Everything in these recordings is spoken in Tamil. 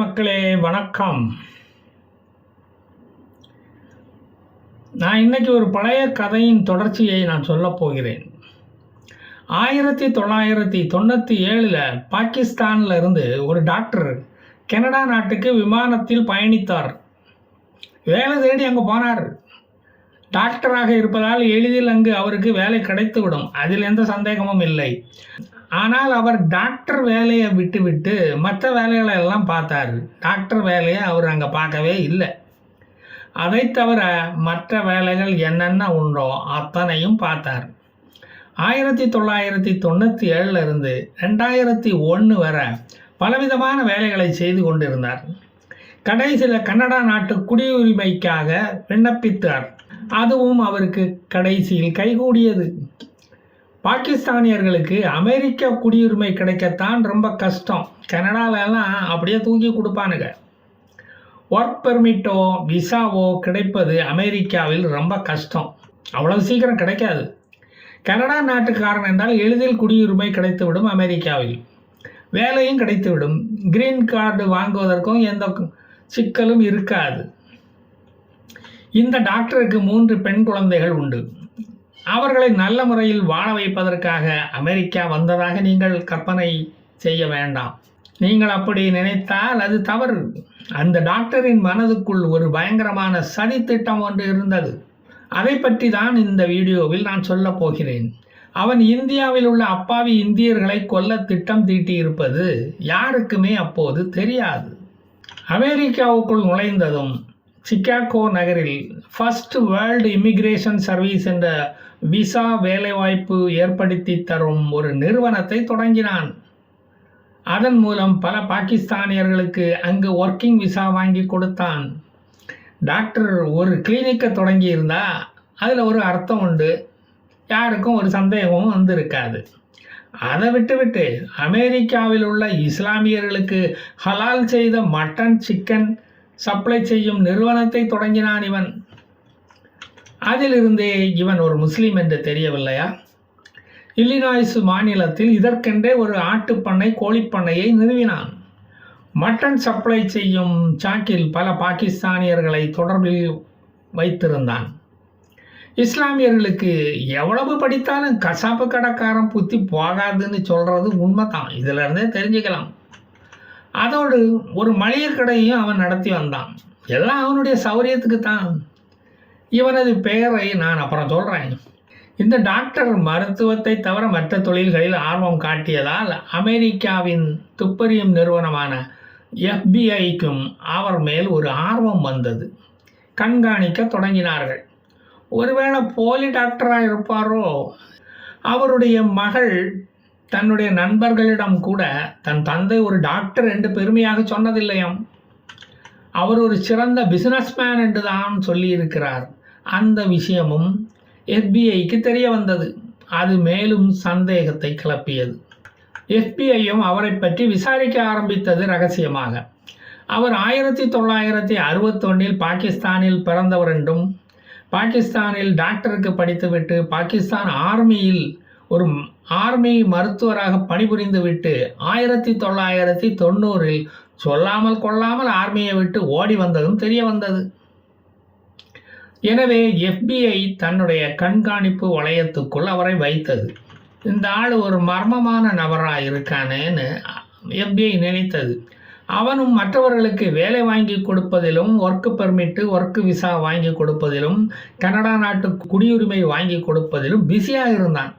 மக்களே வணக்கம். நான் இன்னைக்கு ஒரு பழைய கதையின் தொடர்ச்சியை நான் சொல்லப் போகிறேன். ஆயிரத்தி தொள்ளாயிரத்தி தொண்ணூற்றி ஏழில் பாகிஸ்தானில் இருந்து ஒரு டாக்டர் கனடா நாட்டுக்கு விமானத்தில் பயணித்தார். வேலை தேடி அங்கே போனார். டாக்டராக இருப்பதால் எளிதில் அங்கு அவருக்கு வேலை கிடைத்துவிடும். அதில் எந்த சந்தேகமும் இல்லை. ஆனால் அவர் டாக்டர் வேலையை விட்டுவிட்டு மற்ற வேலைகளை எல்லாம் பார்த்தார். டாக்டர் வேலையை அவர் அங்கே பார்க்கவே இல்லை. அதை தவிர மற்ற வேலைகள் என்னென்ன உண்டோ அத்தனையும் பார்த்தார். ஆயிரத்தி தொள்ளாயிரத்தி தொண்ணூற்றி ஏழுலேருந்து ரெண்டாயிரத்தி ஒன்று வரை பலவிதமான வேலைகளை செய்து கொண்டிருந்தார். கடைசியில் கனடா நாட்டு குடியுரிமைக்காக விண்ணப்பித்தார். அதுவும் அவருக்கு கடைசியில் கைகூடியது. பாகிஸ்தானியர்களுக்கு அமெரிக்க குடியுரிமை கிடைக்கத்தான் ரொம்ப கஷ்டம். கனடாலெல்லாம் அப்படியே தூக்கி கொடுப்பானுங்க. ஒர்க் பெர்மிட்டோ விசாவோ கிடைப்பது அமெரிக்காவில் ரொம்ப கஷ்டம். அவ்வளவு சீக்கிரம் கிடைக்காது. கனடா நாட்டுக்காரன் என்றால் எளிதில் குடியுரிமை கிடைத்துவிடும் அமெரிக்காவில். வேலையும் கிடைத்துவிடும். கிரீன் கார்டு வாங்குவதற்கும் எந்த சிக்கலும் இருக்காது. இந்த டாக்டருக்கு மூன்று பெண் குழந்தைகள் உண்டு. அவர்களை நல்ல முறையில் வாழ வைப்பதற்காக அமெரிக்கா வந்ததாக நீங்கள் கற்பனை செய்ய வேண்டாம். நீங்கள் அப்படி நினைத்தால் அது தவறு. அந்த டாக்டரின் மனதுக்குள் ஒரு பயங்கரமான சதி திட்டம் ஒன்று இருந்தது. அதை பற்றி தான் இந்த வீடியோவில் நான் சொல்லப் போகிறேன். அவன் இந்தியாவில் உள்ள அப்பாவி இந்தியர்களை கொல்ல திட்டம் தீட்டியிருப்பது யாருக்குமே அப்போது தெரியாது. அமெரிக்காவுக்குள் நுழைந்ததும் சிக்காகோ நகரில் ஃபர்ஸ்ட் வேர்ல்டு இமிகிரேஷன் சர்வீஸ் என்ற விசா வேலைவாய்ப்பு ஏற்படுத்தி தரும் ஒரு நிறுவனத்தை தொடங்கினான். அதன் மூலம் பல பாகிஸ்தானியர்களுக்கு அங்கு ஒர்க்கிங் விசா வாங்கி கொடுத்தான். டாக்டர் ஒரு கிளினிக்கை தொடங்கி அதில் ஒரு அர்த்தம் உண்டு. யாருக்கும் ஒரு சந்தேகமும் வந்திருக்காது. அதை விட்டுவிட்டு அமெரிக்காவில் உள்ள இஸ்லாமியர்களுக்கு ஹலால் செய்த மட்டன் சிக்கன் சப்ளை செய்யும் நிறுவனத்தை தொடங்கினான் இவன். அதிலிருந்தே இவன் ஒரு முஸ்லீம் என்று தெரியவில்லையா? இல்லினாய்ஸ் மாநிலத்தில் இதற்கென்றே ஒரு ஆட்டுப்பண்ணை கோழிப்பண்ணையை நிறுவினான். மட்டன் சப்ளை செய்யும் சாக்கில் பல பாகிஸ்தானியர்களை தொடர்பில் வைத்திருந்தான். இஸ்லாமியர்களுக்கு எவ்வளவு படித்தாலும் கசாப்பு கடைக்காரன் புத்தி போகாதுன்னு சொல்கிறது உண்மைதான். இதிலிருந்தே தெரிஞ்சுக்கலாம். அதோடு ஒரு மளிகை கடையும் அவன் நடத்தி வந்தான். எல்லாம் அவனுடைய சௌரியத்துக்கு தான். இவனது பெயரை நான் அப்புறம் சொல்கிறேன் இந்த டாக்டர் மருத்துவத்தை தவிர மற்ற தொழில்களில் ஆர்வம் காட்டியதால் அமெரிக்காவின் துப்பறியும் நிறுவனமான எஃபிஐக்கும் அவர் மேல் ஒரு ஆர்வம் வந்தது. கண்காணிக்க தொடங்கினார்கள். ஒருவேளை போலி டாக்டராக இருப்பாரோ? அவருடைய மகள் தன்னுடைய நண்பர்களிடம் கூட தன் தந்தை ஒரு டாக்டர் என்று பெருமையாக சொன்னதில்லையாம். அவர் ஒரு சிறந்த பிசினஸ்மேன் என்று தான் சொல்லியிருக்கிறார். அந்த விஷயமும் எஃபிஐக்கு தெரிய வந்தது. அது மேலும் சந்தேகத்தை கிளப்பியது. எஃபிஐயும் அவரை பற்றி விசாரிக்க ஆரம்பித்தது ரகசியமாக. அவர் ஆயிரத்தி தொள்ளாயிரத்தி அறுபத்தொன்னில் பாகிஸ்தானில் பிறந்தவர் என்றும் பாகிஸ்தானில் டாக்டருக்கு படித்துவிட்டு பாகிஸ்தான் ஆர்மியில் ஒரு ஆர்மி மருத்துவராக பணிபுரிந்துவிட்டு ஆயிரத்தி தொள்ளாயிரத்தி தொண்ணூறில் சொல்லாமல் கொள்ளாமல் ஆர்மியை விட்டு ஓடி வந்ததும் தெரிய வந்தது. எனவே எஃபிஐ தன்னுடைய கண்காணிப்பு வளையத்துக்குள் அவரை வைத்தது. இந்த ஆள் ஒரு மர்மமான நபராக இருக்கானேன்னு எஃபிஐ நினைத்தது. அவனும் மற்றவர்களுக்கு வேலை வாங்கி கொடுப்பதிலும் ஒர்க்கு பெர்மிட்டு ஒர்க்கு விசா வாங்கி கொடுப்பதிலும் கனடா நாட்டு குடியுரிமை வாங்கி கொடுப்பதிலும் பிஸியாக இருந்தான்.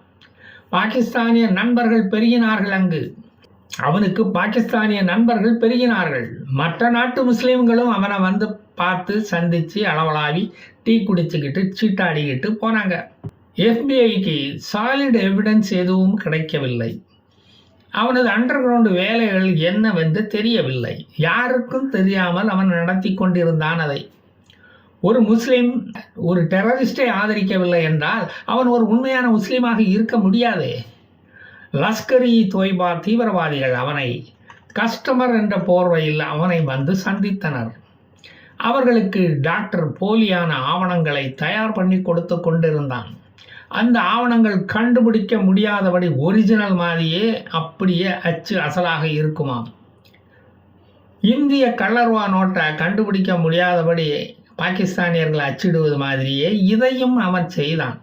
பாகிஸ்தானிய நண்பர்கள் பெருகினார்கள் அங்கு. அவனுக்கு பாகிஸ்தானிய நண்பர்கள் பெருகினார்கள். மற்ற நாட்டு முஸ்லீம்களும் அவனை வந்து பார்த்து சந்தித்து அளவலாவி டீ குடிச்சுக்கிட்டு சீட்டாடிக்கிட்டு போனாங்க. எஃபிஐக்கு சாலிட் எவிடன்ஸ் எதுவும் கிடைக்கவில்லை. அவனது அண்டர் கிரவுண்டு வேலைகள் என்னவென்று தெரியவில்லை. யாருக்கும் தெரியாமல் அவன் நடத்தி கொண்டிருந்தான் அதை. ஒரு முஸ்லீம் ஒரு டெரரிஸ்டை ஆதரிக்கவில்லை என்றால் அவன் ஒரு உண்மையான முஸ்லீமாக இருக்க முடியாது. லஷ்கர் இ தொய்பா தீவிரவாதிகள் அவனை கஸ்டமர் என்ற போர்வையில் அவனை வந்து சந்தித்தனர். அவர்களுக்கு டாக்டர் போலியான ஆவணங்களை தயார் பண்ணி கொடுத்து கொண்டிருந்தான். அந்த ஆவணங்கள் கண்டுபிடிக்க முடியாதபடி ஒரிஜினல் மாதிரியே அப்படியே அச்சு அசலாக இருக்குமாம். இந்திய கள்ளர்வா நோட்டை கண்டுபிடிக்க முடியாதபடி பாகிஸ்தானியர்கள் அச்சிடுவது மாதிரியே இதையும் அவன் செய்தான்.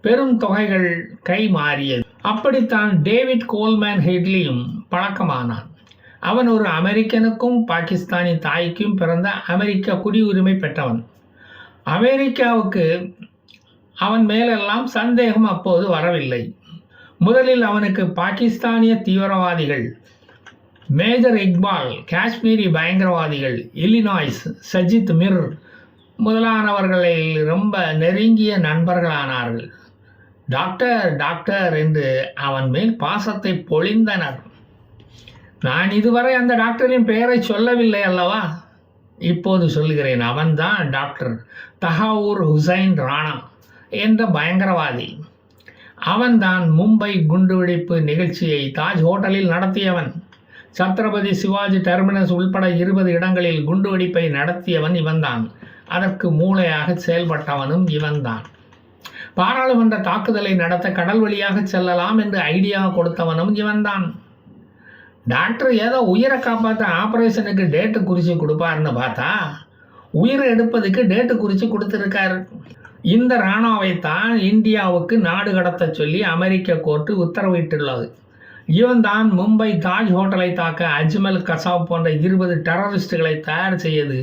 பெரும் தொகைகள் கை மாறியது. அப்படித்தான் டேவிட் கோல்மேன் ஹெட்லியும் பழக்கமானான். அவன் ஒரு அமெரிக்கனுக்கும் பாகிஸ்தானி தாய்க்கும் பிறந்த அமெரிக்க குடியுரிமை பெற்றவன். அமெரிக்காவுக்கு அவன் மேலெல்லாம் சந்தேகம் அப்போது வரவில்லை. முதலில் அவனுக்கு பாகிஸ்தானிய தீவிரவாதிகள் மேஜர் இக்பால் காஷ்மீரி பயங்கரவாதிகள் இல்லினாய்ஸ் சஜித் மிர் முதலானவர்களை ரொம்ப நெருங்கிய நண்பர்களானார்கள். டாக்டர் டாக்டர் என்று அவன் மேல் பாசத்தை பொழிந்தனர். நான் இதுவரை அந்த டாக்டரின் பெயரை சொல்லவில்லை அல்லவா? இப்போது சொல்லுகிறேன் அவன்தான் டாக்டர் தஹாவூர் ஹுசைன் ராணா என்ற பயங்கரவாதி. அவன்தான் மும்பை குண்டுவெடிப்பு நிகழ்ச்சியை தாஜ் ஹோட்டலில் நடத்தியவன். சத்ரபதி சிவாஜி டெர்மினஸ் உள்பட இருபது இடங்களில் குண்டுவெடிப்பை நடத்தியவன் இவன்தான். அதற்கு மூளையாக செயல்பட்டவனும் இவன்தான். பாராளுமன்ற தாக்குதலை நடத்த கடல் வழியாக செல்லலாம் என்று ஐடியா கொடுத்தவனும் இவன்தான். டாக்டர் ஏதோ உயிரை காப்பாற்ற ஆப்ரேஷனுக்கு டேட்டு குறித்து கொடுப்பாருன்னு பார்த்தா உயிரை எடுப்பதுக்கு டேட்டு குறித்து கொடுத்துருக்காரு. இந்த ராணாவைத்தான் இந்தியாவுக்கு நாடு கடத்த சொல்லி அமெரிக்க கோர்ட்டு உத்தரவிட்டுள்ளது. இவன் தான் மும்பை தாஜ் ஹோட்டலை தாக்க அஜ்மல் கசாப் போன்ற இருபது டெரரிஸ்டுகளை தயார் செய்யது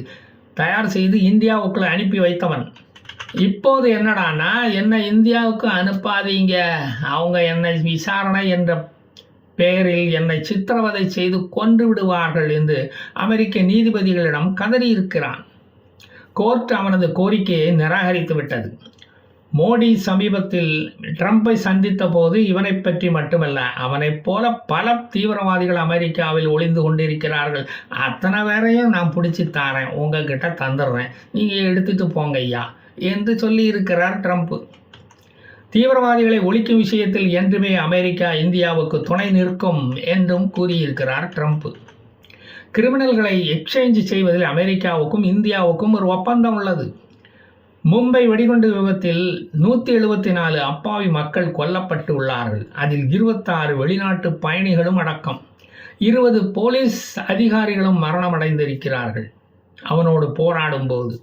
தயார் செய்து இந்தியாவுக்குள்ளே அனுப்பி வைத்தவன். இப்போது என்னடானா என்னை இந்தியாவுக்கு அனுப்பாதீங்க. அவங்க என்னை விசாரணை என்ற பெயரில் என்னை சித்திரவதை செய்து கொன்று விடுவார்கள் என்று அமெரிக்க நீதிபதிகளிடம் கதறியிருக்கிறான். கோர்ட் அவனது கோரிக்கையை நிராகரித்து விட்டது. மோடி சமீபத்தில் ட்ரம்ப்பை சந்தித்த போது இவனை பற்றி மட்டுமல்ல அவனைப் போல பல தீவிரவாதிகள் அமெரிக்காவில் ஒளிந்து கொண்டிருக்கிறார்கள். அத்தனை பேரையும் நான் பிடிச்சி தாரேன் உங்ககிட்ட தந்துடுறேன். நீங்கள் எடுத்துட்டு போங்க ஐயா என்று சொல்லி இருக்கிறார் ட்ரம்ப். தீவிரவாதிகளை ஒழிக்கும் விஷயத்தில் என்றுமே அமெரிக்கா இந்தியாவுக்கு துணை நிற்கும் என்றும் கூறியிருக்கிறார் ட்ரம்ப். கிரிமினல்களை எக்ஸ்சேஞ்ச் செய்வதில் அமெரிக்காவுக்கும் இந்தியாவுக்கும் ஒரு ஒப்பந்தம் உள்ளது. மும்பை வெடிகுண்டு விபத்தில் நூற்றி எழுபத்தி நாலு அப்பாவி மக்கள் கொல்லப்பட்டு உள்ளார்கள். அதில் இருபத்தாறு வெளிநாட்டு பயணிகளும் அடக்கம். இருபது போலீஸ் அதிகாரிகளும் மரணமடைந்திருக்கிறார்கள். அவனோடு போராடும்போது.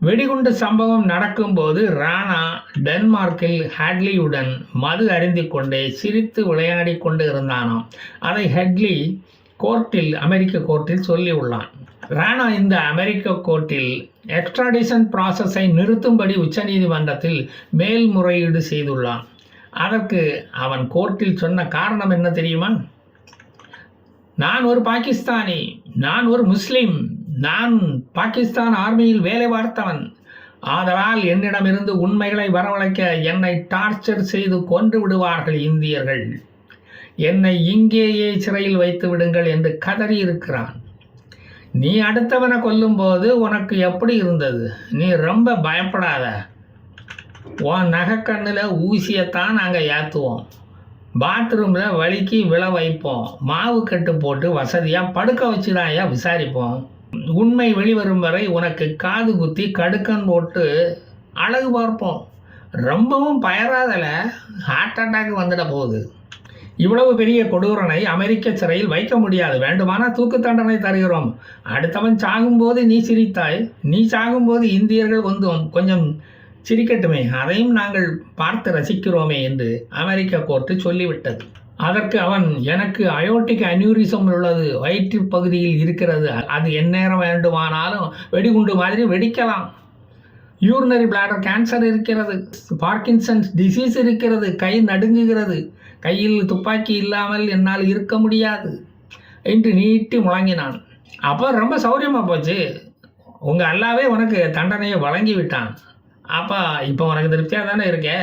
வெடிகுண்டு சம்பவம் நடக்கும்போது ராணா டென்மார்க்கில் ஹெட்லியுடன் மது அறிந்து கொண்டே சிரித்து விளையாடி கொண்டு இருந்தானாம். அதை ஹெட்லி கோர்ட்டில் அமெரிக்க கோர்ட்டில் சொல்லியுள்ளான். ராணா இந்த அமெரிக்க கோர்ட்டில் எக்ஸ்ட்ராடிஷன் ப்ராசஸை நிறுத்தும்படி உச்சநீதிமன்றத்தில் மேல்முறையீடு செய்துள்ளான். அதற்கு அவன் கோர்ட்டில் சொன்ன காரணம் என்ன தெரியுமா? நான் ஒரு பாகிஸ்தானி நான் ஒரு முஸ்லீம் நான் பாகிஸ்தான் ஆர்மியில் வேலை பார்த்தவன். ஆதலால் என்னிடமிருந்து உண்மைகளை வரவழைக்க என்னை டார்ச்சர் செய்து கொன்று விடுவார்கள் இந்தியர்கள். என்னை இங்கேயே சிறையில் வைத்து விடுங்கள் என்று கதறி இருக்கிறான். நீ அடுத்தவனை கொல்லும்போது உனக்கு எப்படி இருந்தது? நீ ரொம்ப பயப்படாத. உன் நகைக்கண்ணில் ஊசியைத்தான் நாங்கள் ஏற்றுவோம் பாத்ரூமில் வலிக்கு விழ வைப்போம். மாவு கட்டு போட்டு வசதியாக படுக்க வச்சுதாயா விசாரிப்போம். உண்மை வெளிவரும் வரை உனக்கு காது குத்தி கடுக்கன் போட்டு அழகு பார்ப்போம். ரொம்பவும் பயராதல ஹார்ட் அட்டாக் வந்துட போகுது. இவ்வளவு பெரிய கொடூரனை அமெரிக்க சிறையில் வைக்க முடியாது. வேண்டுமானால் தூக்கு தண்டனை தருகிறோம். அடுத்தவன் சாகும்போது நீ சிரித்தாய். நீ சாகும்போது இந்தியர்கள் வந்து கொஞ்சம் சிரிக்கட்டுமே. அதையும் நாங்கள் பார்த்து ரசிக்கிறோமே என்று அமெரிக்க கோர்ட்டு சொல்லிவிட்டது. அதற்கு அவன் எனக்கு அயோட்டிக் அன்யூரிசம் உள்ளது. வயிற்று பகுதியில் இருக்கிறது. அது எந்நேரம் வேண்டுமானாலும் வெடிகுண்டு மாதிரி வெடிக்கலாம். யூரினரி பிளாடர் கேன்சர் இருக்கிறது. பார்க்கின்சன்ஸ் டிசீஸ் இருக்கிறது. கை நடுங்குகிறது. கையில் துப்பாக்கி இல்லாமல் என்னால் இருக்க முடியாது என்று நீட்டி முழங்கினான். அப்போ ரொம்ப சௌரியமாக போச்சு. உங்கள் அல்லாவே உனக்கு தண்டனையை வழங்கி விட்டான். அப்பா இப்போ உனக்கு திருப்தியாக தானே இருக்கே?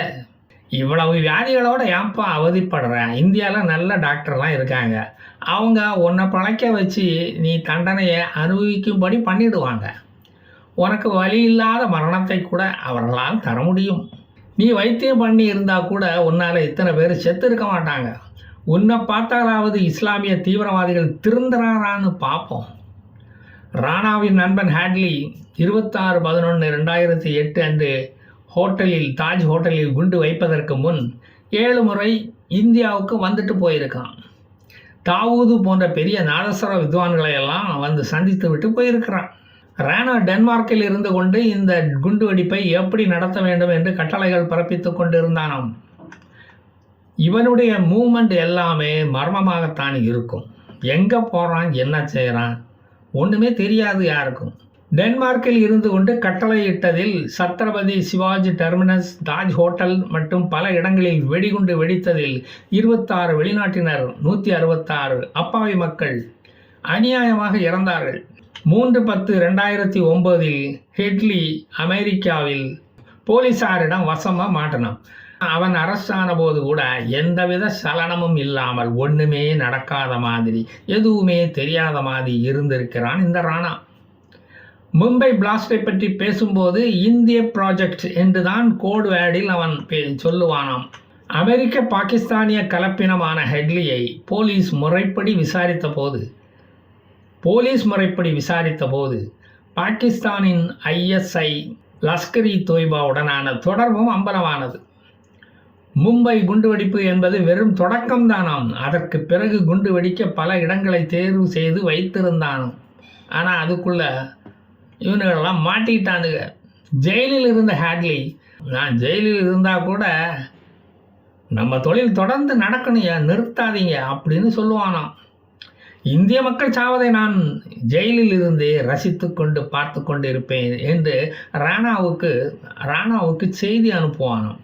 இவ்வளவு வியாதிகளோட ஏன்ப்பா அவதிப்படுற? இந்தியாவில் நல்ல டாக்டர்லாம் இருக்காங்க. அவங்க உன்னை பழைக்க வச்சு நீ தண்டனையை அனுபவிக்கும்படி பண்ணிடுவாங்க. உனக்கு வழி இல்லாத மரணத்தை கூட அவர்களால் தர முடியும். நீ வைத்தியம் பண்ணி இருந்தால் கூட உன்னால் இத்தனை பேர் செத்து இருக்க மாட்டாங்க. உன்னை பார்த்தாலாவது இஸ்லாமிய தீவிரவாதிகள் திருந்துறாரான்னு பார்ப்போம் ராணாவின் நண்பன் ஹேட்லி இருபத்தாறு பதினொன்று ரெண்டாயிரத்தி எட்டு அன்று ஹோட்டலில் தாஜ் ஹோட்டலில் குண்டு வைப்பதற்கு முன் ஏழு முறை இந்தியாவுக்கு வந்துட்டு போயிருக்கான். தாவூது போன்ற பெரிய நாதஸ்வர வித்வான்களை எல்லாம் வந்து சந்தித்து விட்டு போயிருக்கிறான். ரேனா டென்மார்க்கில் இருந்து கொண்டு இந்த குண்டு வெடிப்பை எப்படி நடத்த வேண்டும் என்று கட்டளைகள் பிறப்பித்து கொண்டிருந்தானாம். இவனுடைய மூமெண்ட் எல்லாமே மர்மமாகத்தான் இருக்கும். எங்கே போகிறான் என்ன செய்கிறான் ஒன்றுமே தெரியாது யாருக்கும். டென்மார்க்கில் இருந்து கொண்டு கட்டளையிட்டதில் சத்ரபதி சிவாஜி டெர்மினஸ் தாஜ் ஹோட்டல் மற்றும் பல இடங்களில் வெடிகுண்டு வெடித்ததில் இருபத்தாறு வெளிநாட்டினர் நூற்றி அறுபத்தாறு அப்பாவி மக்கள் அநியாயமாக இறந்தார்கள். மூன்று பத்து ரெண்டாயிரத்தி ஒம்போதில் ஹெட்லி அமெரிக்காவில் போலீசாரிடம் வசமாக மாட்டினான் அவன் அரசான போது கூட எந்தவித சலனமும் இல்லாமல் ஒன்றுமே நடக்காத மாதிரி எதுவுமே தெரியாத மாதிரி இருந்திருக்கிறான் இந்த ராணா. மும்பை பிளாஸ்டை பற்றி பேசும்போது இந்திய ப்ராஜெக்ட் என்றுதான் கோடு வேர்டில் அவன் பே- சொல்லுவானாம். அமெரிக்க பாகிஸ்தானிய கலப்பினமான ஹெட்லியை போலீஸ் முறைப்படி விசாரித்த போது போலீஸ் முறைப்படி விசாரித்த போது பாகிஸ்தானின் ஐஎஸ்ஐ லஷ்கர் இ தொய்பாவுடனான தொடர்பும் அம்பலமானது. மும்பை குண்டுவெடிப்பு என்பது வெறும் தொடக்கம்தானாம். அதற்கு பிறகு குண்டு வெடிக்க பல இடங்களை தேர்வு செய்து வைத்திருந்தானும். ஆனால் அதுக்குள்ள இவனுங்களெல்லாம் மாட்டிக்கிட்டானுங்க. ஜெயிலில் இருந்த ஹேட்லி நான் ஜெயிலில் இருந்தால் கூட நம்ம தொழில் தொடர்ந்து நடக்கணுங்க நிறுத்தாதீங்க அப்படின்னு சொல்லுவானாம். இந்திய மக்கள் சாவதை நான் ஜெயிலில் இருந்தே ரசித்து கொண்டு பார்த்து கொண்டு இருப்பேன் என்று ராணாவுக்கு ராணாவுக்கு செய்தி அனுப்புவானாம்.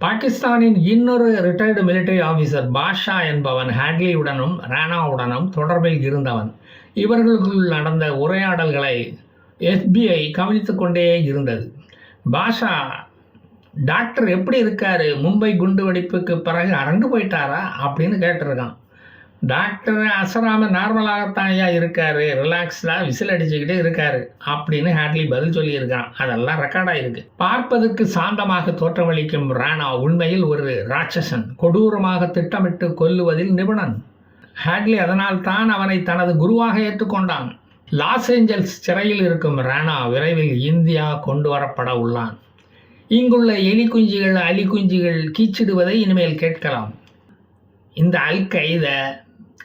பாகிஸ்தானின் இன்னொரு ரிட்டையர்டு மிலிட்டரி ஆஃபீஸர் பாஷா என்பவன் ஹேட்லியுடனும் ராணாவுடனும் தொடர்பில் இருந்தவன். இவர்களுக்குள் நடந்த உரையாடல்களை எஸ்பிஐ கவனித்து கொண்டே இருந்தது. பாஷா டாக்டர் எப்படி இருக்காரு? மும்பை குண்டுவெடிப்புக்கு பிறகு அரண்டு போயிட்டாரா? அப்படின்னு கேட்டிருக்கான். டாக்டர் அசராம நார்மலாகத்தான் ஐயா இருக்காரு. ரிலாக்ஸ்டாக விசில் அடிச்சுக்கிட்டே இருக்காரு. அப்படின்னு ஹேட்லி பதில் சொல்லியிருக்கான் அதெல்லாம் ரெக்கார்டாக இருக்கு பார்ப்பதற்கு சாந்தமாக தோற்றமளிக்கும் ராணா உண்மையில் ஒரு ராட்சசன். கொடூரமாக திட்டமிட்டு கொல்லுவதில் நிபுணன். ஹேட்லி அதனால் தான் அவனை தனது குருவாக ஏற்றுக்கொண்டான். லாஸ் ஏஞ்சல்ஸ் சிறையில் இருக்கும் ராணா விரைவில் இந்தியா கொண்டு வரப்பட உள்ளான். இங்குள்ள எலி குஞ்சுகள் அலி குஞ்சுகள் கீச்சிடுவதை இனிமேல் கேட்கலாம். இந்த Al Qaeda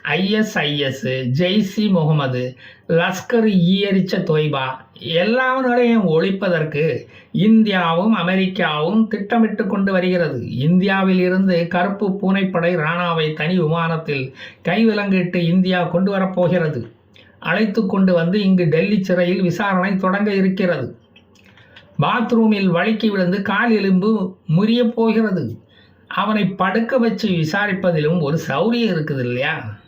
ISIS Jaish Mohammed Lashkar ஈயரிச்ச Taiba எல்லாவர்களையும் ஒழிப்பதற்கு இந்தியாவும் அமெரிக்காவும் திட்டமிட்டு கொண்டு வருகிறது. இந்தியாவில் இருந்து கருப்பு பூனைப்படை ராணாவை தனி விமானத்தில் கைவிலங்கிட்டு இந்தியா கொண்டு வரப்போகிறது அழைத்து கொண்டு வந்து இங்கு டெல்லி சிறையில் விசாரணை தொடங்க இருக்கிறது. பாத்ரூமில் வழுக்கி விழுந்து கால் எலும்பு முறியப் போகிறது. அவனை படுக்க வச்சு விசாரிப்பதிலும் ஒரு சௌரியம் இருக்குது இல்லையா?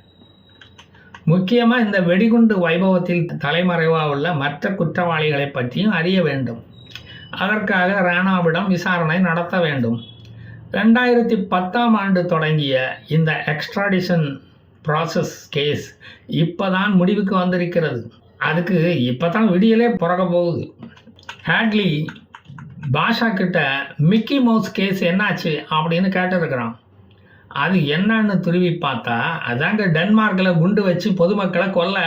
முக்கியமாக இந்த வெடிகுண்டு வைபவத்தில் தலைமறைவாக உள்ள மற்ற குற்றவாளிகளை பற்றியும் அறிய வேண்டும். அதற்காக ராணாவிடம் விசாரணை நடத்த வேண்டும். ரெண்டாயிரத்தி பத்தாம் ஆண்டு தொடங்கிய இந்த எக்ஸ்ட்ராடிஷன் ப்ராசஸ் கேஸ் இப்போதான் முடிவுக்கு வந்திருக்கிறது. அதுக்கு இப்போ தான் விடியலே பிறக்க போகுது. ஹேட்லி பாஷா கிட்ட மிக்கி மவுஸ் கேஸ் என்னாச்சு அப்படின்னு கேட்டிருக்கிறான். அது என்னன்னு துருவி பார்த்தா அதாங்க டென்மார்க்கில் குண்டு வச்சு பொதுமக்களை கொல்ல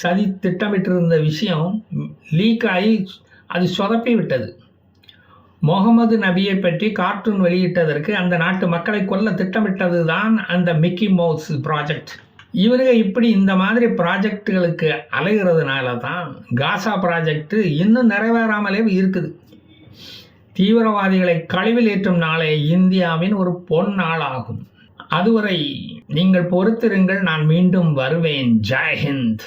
சதி திட்டமிட்டு இருந்த விஷயம் லீக் ஆகி அது சொதப்பி விட்டது. முகமது நபியை பற்றி கார்ட்டூன் வெளியிட்டதற்கு அந்த நாட்டு மக்களை கொல்ல திட்டமிட்டது தான் அந்த மிக்கி மவுஸ் ப்ராஜெக்ட் இவருங்க இப்படி இந்த மாதிரி ப்ராஜெக்டுகளுக்கு அலைகிறதுனால தான் காசா ப்ராஜெக்ட்டு இன்னும் நிறைவேறாமலே இருக்குது. தீவிரவாதிகளை கழிவில் ஏற்றும் நாளே இந்தியாவின் ஒரு பொன் நாளாகும் அதுவரை நீங்கள் பொறுத்திருங்கள் நான் மீண்டும் வருவேன். ஜெய் ஹிந்த்.